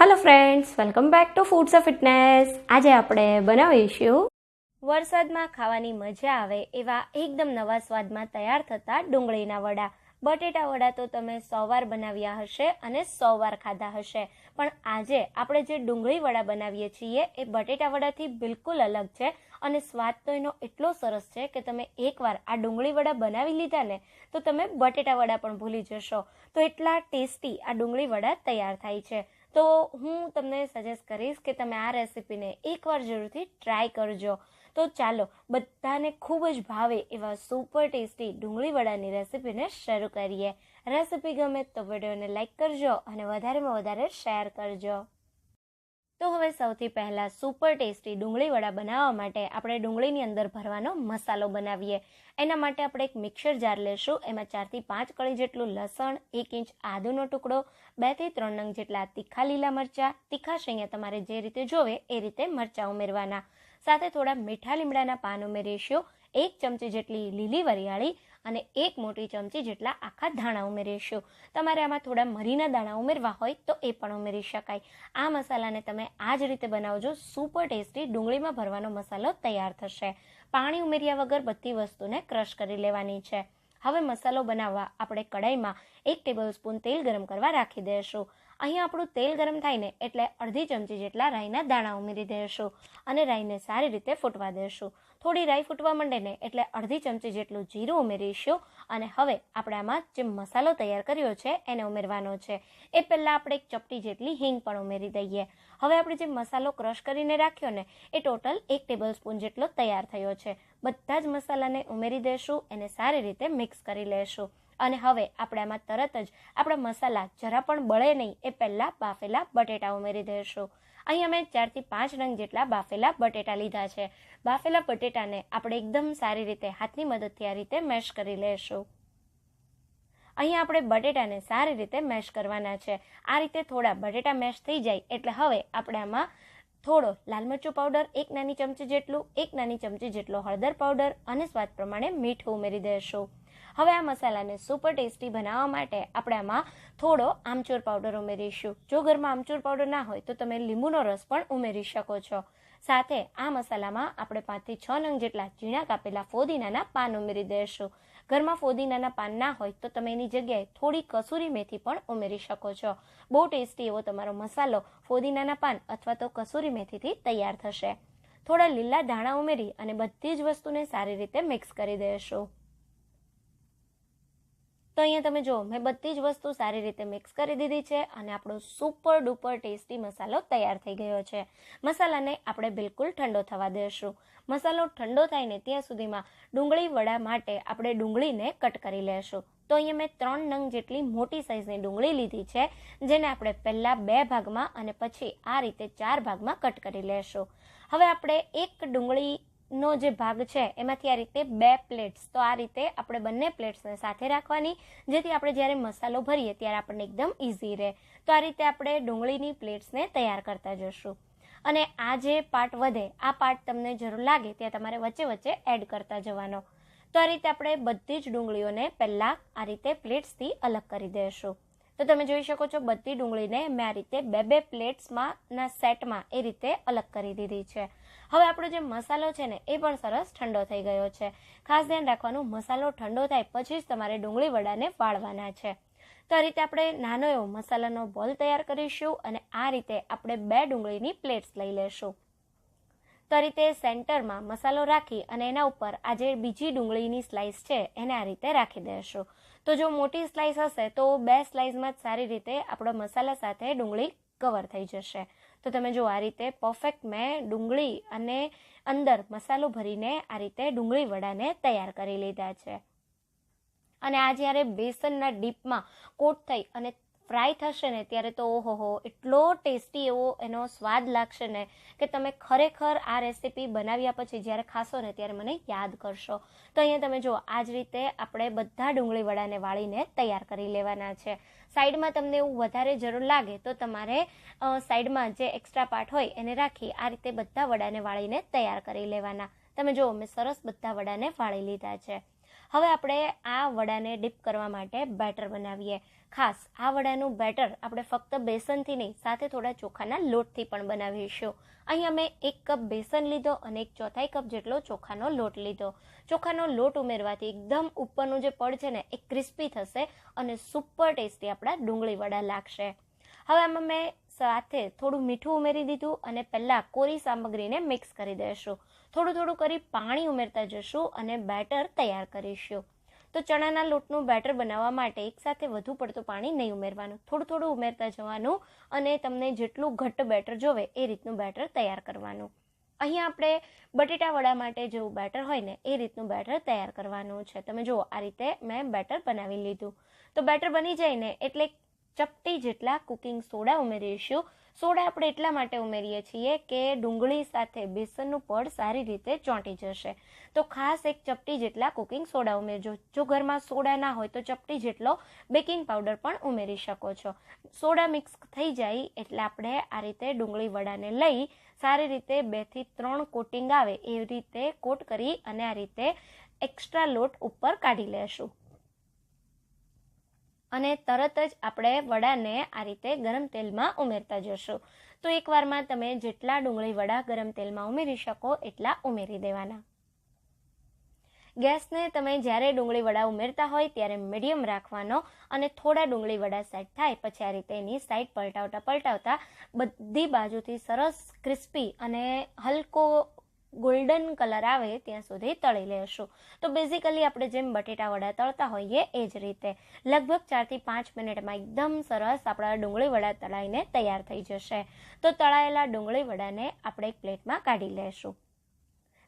Hello friends welcome back to foods of fitness આજે આપણે બનાવીશું વરસાદમાં ખાવાની મજા આવે એવા એકદમ નવા સ્વાદમાં તૈયાર થતા ડુંગળીના વડા. બટેટા વડા તો તમે સો વાર બનાવ્યા હશે અને સો વાર ખાધા હશે. પણ આજે આપણે જે ડુંગળી વડા બનાવીએ છીએ, એ બટેટા વડાથી બિલકુલ અલગ છે અને સ્વાદ તો એનો એટલો સરસ છે કે તમે એકવાર આ ડુંગળી વડા બનાવી લીધા ને, તો તમે બટેટા વડા પણ ભૂલી જશો. તો એટલા ટેસ્ટી આ ડુંગળી વડા તૈયાર થાય છે. તો હું તમને સજેસ્ટ કરીશ કે તમે આ રેસીપીને એકવાર જરૂરથી ટ્રાય કરજો. તો ચાલો, બધાને ખૂબ જ ભાવે એવા સુપર ટેસ્ટી ડુંગળી વડાની રેસીપીને શરૂ કરીએ. રેસીપી ગમે તો વિડીયોને લાઇક કરજો અને વધારેમાં વધારે શેર કરજો. તો હવે સૌથી પહેલાં સુપર ટેસ્ટી ડુંગળી વડા બનાવવા માટે આપણે ડુંગળીની અંદર ભરવાનો મસાલો બનાવીએ. એના માટે આપણે એક મિક્સર જાર લેશું. એમાં ચારથી પાંચ કળી જેટલું લસણ, એક ઇંચ આદુનો ટુકડો બેથી ત્રણ નંગ જેટલા તીખા લીલા મરચાં. તીખા શૈયા તમારે જે રીતે જોવે એ રીતે મરચાં ઉમેરવાના. સાથે થોડા મીઠા લીમડાના પાન ઉમેરીશું. એક ચમચી જેટલી લીલી વરિયાળી અને એક મોટી ચમચી જેટલા આખા ધાણા ઉમેરીશું. તમારે આમાં થોડા મરીના દાણા ઉમેરવા હોય તો એ પણ ઉમેરી શકાય. આ મસાલાને તમે આ જ રીતે બનાવજો. સુપર ટેસ્ટી ડુંગળીમાં ભરવાનો મસાલો તૈયાર થશે. પાણી ઉમેર્યા વગર બધી વસ્તુને ક્રશ કરી લેવાની છે. હવે મસાલો બનાવવા આપણે કડાઈમાં એક ટેબલ સ્પૂન તેલ ગરમ કરવા રાખી દઈશું. અહીં આપણું તેલ ગરમ થાય ને એટલે અડધી ચમચી જેટલા રાઈના દાણા ઉમેરી દઈશું અને રાઈને સારી રીતે ફૂટવા દઈશું થોડી રાઈ ફૂટવા માંડે ને એટલે અડધી ચમચી જેટલું જીરું ઉમેરીશું અને હવે આપણે આમાં જે મસાલો તૈયાર કર્યો છે એને ઉમેરવાનો છે. એ પહેલાં આપણે એક ચપટી જેટલી હિંગ પણ ઉમેરી દઈએ. હવે આપણે જે મસાલો ક્રશ કરીને રાખ્યો ને, એ ટોટલ એક ટેબલ સ્પૂન જેટલો તૈયાર થયો છે. બધા જ મસાલાને ઉમેરી દઈશું એને સારી રીતે મિક્સ કરી લેશું. અને હવે આપણે આમાં તરત જ આપણા મસાલા જરા પણ બળે નહીં એ પહેલાં બાફેલા બટેટા ઉમેરી દઈશું. અહીં અમે ચારથી પાંચ રંગ જેટલા બાફેલા બટેટા લીધા છે. બાફેલા બટેટાને આપણે એકદમ સારી રીતે હાથની મદદથી આ રીતે મેશ કરી લેશું. અહીં આપણે બટેટાને સારી રીતે મેશ કરવાના છે. આ રીતે થોડા બટેટા મેશ થઈ જાય એટલે હવે આપણે આમાં થોડો લાલ મરચું પાવડર, એક નાની ચમચી જેટલું, એક નાની ચમચી જેટલો હળદર પાવડર અને સ્વાદ પ્રમાણે મીઠું ઉમેરી દઈશું. હવે આ મસાલાને સુપર ટેસ્ટી બનાવવા માટે આપણે આમાં થોડો આમચૂર પાવડર ઉમેરીશું. જો ઘરમાં આમચૂર પાવડર ના હોય તો તમે લીંબુનો રસ પણ ઉમેરી શકો છો. સાથે આ મસાલામાં આપણે પાંચથી છ નંગ જેટલા ઝીણા કાપેલા ફોદીનાના પાન ઉમેરી દઈશું. ઘરમાં ફોદીનાના પાન ના હોય તો તમે એની જગ્યાએ થોડી કસૂરી મેથી પણ ઉમેરી શકો છો. બહુ ટેસ્ટી એવો તમારો મસાલો ફોદીનાના પાન અથવા તો કસૂરી મેથીથી તૈયાર થશે. થોડા લીલા ધાણા ઉમેરી અને બધી જ વસ્તુને સારી રીતે મિક્સ કરી દઈશું. તો અહીંયા તમે જો મેં બધી જ વસ્તુ સારી રીતે મિક્સ કરી દીધી છે અને આપણો સુપર ડુપર ટેસ્ટી મસાલો તૈયાર થઈ ગયો છે. મસાલાને આપણે બિલકુલ ઠંડો થવા દઈશું મસાલો ઠંડો થાય ને ત્યાં સુધીમાં ડુંગળી વડા માટે આપણે ડુંગળીને કટ કરી લેશું. તો અહીંયા મેં ત્રણ નંગ જેટલી મોટી સાઇઝની ડુંગળી લીધી છે, જેને આપણે પહેલાં બે ભાગમાં અને પછી આ રીતે ચાર ભાગમાં કટ કરી લેશું. હવે આપણે એક ડુંગળી નો જે ભાગ છે, એમાંથી આ રીતે બે પ્લેટ્સ તો આ રીતે આપણે બંને પ્લેટ્સને સાથે રાખવાની. જેથી આપણે જ્યારે મસાલો ભરીએ ત્યારે આપણને એકદમ ઇઝી રહે. તો આ રીતે આપણે ડુંગળીની પ્લેટ્સને તૈયાર કરતા જશું અને આ જે પાર્ટ વધે, આ પાર્ટ તમને જરૂર લાગે ત્યાં તમારે વચ્ચે વચ્ચે એડ કરતા જવાનો. તો આ રીતે આપણે બધી જ ડુંગળીઓને પહેલાં આ રીતે પ્લેટ્સથી અલગ કરી દઈશું. તો તમે જોઈ શકો છો, બધી ડુંગળીને મેં આ રીતે બે બે પ્લેટ્સમાં ના સેટમાં એ રીતે અલગ કરી દીધી છે. હવે આપણો જે મસાલો છે ને, એ પણ સરસ ઠંડો થઈ ગયો છે. ખાસ ધ્યાન રાખવાનું, મસાલો ઠંડો થાય પછી જ તમારે ડુંગળી વડાને વાળવાના છે. તો આ રીતે આપણે નાનો એવો મસાલાનો બોલ તૈયાર કરીશું અને આ રીતે આપણે બે ડુંગળીની પ્લેટ્સ લઈ લેશું. તો આ રીતે સેન્ટરમાં મસાલો રાખી અને એના ઉપર આ જે બીજી ડુંગળીની સ્લાઇસ છે, એને આ રીતે રાખી દઈશું તો જો મોટી સ્લાઇસ હશે તો બે સ્લાઇસમાં જ સારી રીતે આપણો મસાલા સાથે ડુંગળી કવર થઈ જશે. તો તમે જો આ રીતે પરફેક્ટ મેં ડુંગળી અને અંદર મસાલો ભરીને આ રીતે ડુંગળી વડાને તૈયાર કરી લીધા છે. અને આ જ્યારે બેસનના ડીપમાં કોટ થઈ અને ફ્રાય થશે ને ત્યારે તો ઓહો એટલો ટેસ્ટી એવો એનો સ્વાદ લાગશે ને કે તમે ખરેખર આ રેસીપી બનાવ્યા પછી જ્યારે ખાશો ને ત્યારે મને યાદ કરશો. તો અહીંયા તમે જુઓ, આ જ રીતે આપણે બધા ડુંગળી વડાને વાળીને તૈયાર કરી લેવાના છે. સાઈડમાં તમને એવું વધારે જરૂર લાગે તો તમારે સાઈડમાં જે એક્સ્ટ્રા પાર્ટ હોય એને રાખી આ રીતે બધા વડાને વાળીને તૈયાર કરી લેવાના. તમે જુઓ, મેં સરસ બધા વડાને વાળી લીધા છે. હવે આપણે આ વડાને ડીપ કરવા માટે બેટર બનાવીએ. ખાસ આ વડાનું બેટર આપણે ફક્ત બેસનથી નહીં, સાથે થોડા ચોખાના લોટથી પણ બનાવીશું. અહીં અમે એક કપ બેસન લીધો અને એક ચોથાઈ કપ જેટલો ચોખાનો લોટ લીધો. ચોખાનો લોટ ઉમેરવાથી એકદમ ઉપરનું જે પડ છે ને, એ ક્રિસ્પી થશે અને સુપર ટેસ્ટી આપણા ડુંગળી વડા લાગશે. હવે આમાં મેં સાથે થોડું મીઠું ઉમેરી દીધું અને પહેલાં કોરી સામગ્રીને મિક્સ કરી દઈશું થોડું થોડું કરી પાણી ઉમેરતા જશું અને બેટર તૈયાર કરીશું. તો ચણાના લોટનું બેટર બનાવવા માટે એકસાથે વધુ પડતું પાણી નહીં ઉમેરવાનું. થોડું થોડું ઉમેરતા જવાનું અને તમને જેટલું ઘટ્ટ બેટર જોવે એ રીતનું બેટર તૈયાર કરવાનું. અહીં આપણે બટેટા વડા માટે જેવું બેટર હોય ને એ રીતનું બેટર તૈયાર કરવાનું છે. તમે જુઓ, આ રીતે મેં બેટર બનાવી લીધું. તો બેટર બની જાય ને એટલે ચપટી જેટલા કુકિંગ સોડા ઉમેરીશું. સોડા આપણે એટલા માટે ઉમેરીએ છીએ કે ડુંગળી સાથે બેસનનું પડ સારી રીતે ચોંટી જશે. તો ખાસ એક ચપટી જેટલા કુકિંગ સોડા ઉમેરજો. જો ઘરમાં સોડા ના હોય તો ચપટી જેટલો બેકિંગ પાવડર પણ ઉમેરી શકો છો. સોડા મિક્સ થઈ જાય એટલે આપણે આ રીતે ડુંગળી વડાને લઈ સારી રીતે બેથી ત્રણ કોટિંગ આવે એવી રીતે કોટ કરી અને આ રીતે એક્સ્ટ્રા લોટ ઉપર કાઢી લેશું. અને તરત જ આપણે વડાને આ રીતે ગરમ તેલમાં ઉમેરતા જશું. તો એકવારમાં તમે જેટલા ડુંગળી વડા ગરમ તેલમાં ઉમેરી શકો એટલા ઉમેરી દેવાના. ગેસને તમે જ્યારે ડુંગળી વડા ઉમેરતા હોય ત્યારે મીડિયમ રાખવાનો અને થોડા ડુંગળી વડા સેટ થાય પછી આ રીતે એની સાઈડ પલટાવતા પલટાવતા બધી બાજુથી સરસ ક્રિસ્પી અને હલકો ગોલ્ડન કલર આવે, ત્યાં સુધી તળી લેશું. તો બેઝિકલી આપણે જેમ બટેટા વડા તળતા હોઈએ એ જ રીતે. લગભગ ચારથી પાંચ મિનિટમાં એકદમ સરસ આપણા ડુંગળી વડા તળાઈને તૈયાર થઈ જશે. તો તળાયેલા ડુંગળી વડાને આપણે એક પ્લેટમાં કાઢી લેશું.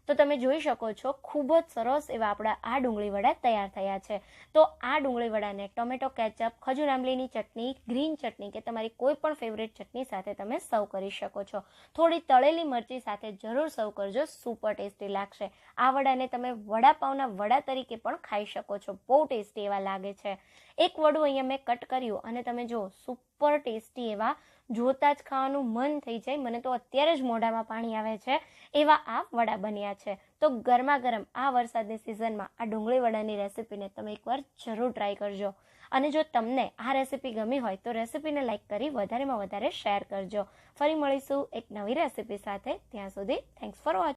તો તમે જોઈ શકો છો, ખૂબ જ સરસ એવા આપણા આ ડુંગળી વડા તૈયાર થયા છે. તો આ ડુંગળી વડાને ટોમેટો કેચઅપ, ખજૂર આંબલીની ચટણી, ગ્રીન ચટણી કે તમારી કોઈ પણ ફેવરેટ ચટણી સાથે તમે સર્વ કરી શકો છો. થોડી તળેલી મરચી સાથે જરૂર સર્વ કરજો, સુપર ટેસ્ટી લાગશે. આ વડાને તમે વડાપાવના વડા તરીકે પણ ખાઈ શકો છો, બહુ ટેસ્ટી એવા લાગે છે. એક વડું અહીંયા મેં કટ કર્યું અને તમે જુઓ, સુપર ટેસ્ટી એવા જોતા જ ખાવાનું મન થઈ જાય. મને તો અત્યારે જ મોઢામાં પાણી આવે છે. એવા આ વડા બન્યા છે. તો ગરમા ગરમ આ વરસાદની સિઝનમાં આ ડુંગળી વડાની રેસીપીને તમે એકવાર જરૂર ટ્રાય કરજો. અને જો તમને આ રેસીપી ગમી હોય તો રેસીપીને લાઇક કરી વધારેમાં વધારે શેર કરજો. ફરી મળીશું એક નવી રેસીપી સાથે. ત્યાં સુધી થેન્ક્સ ફોર વોચિંગ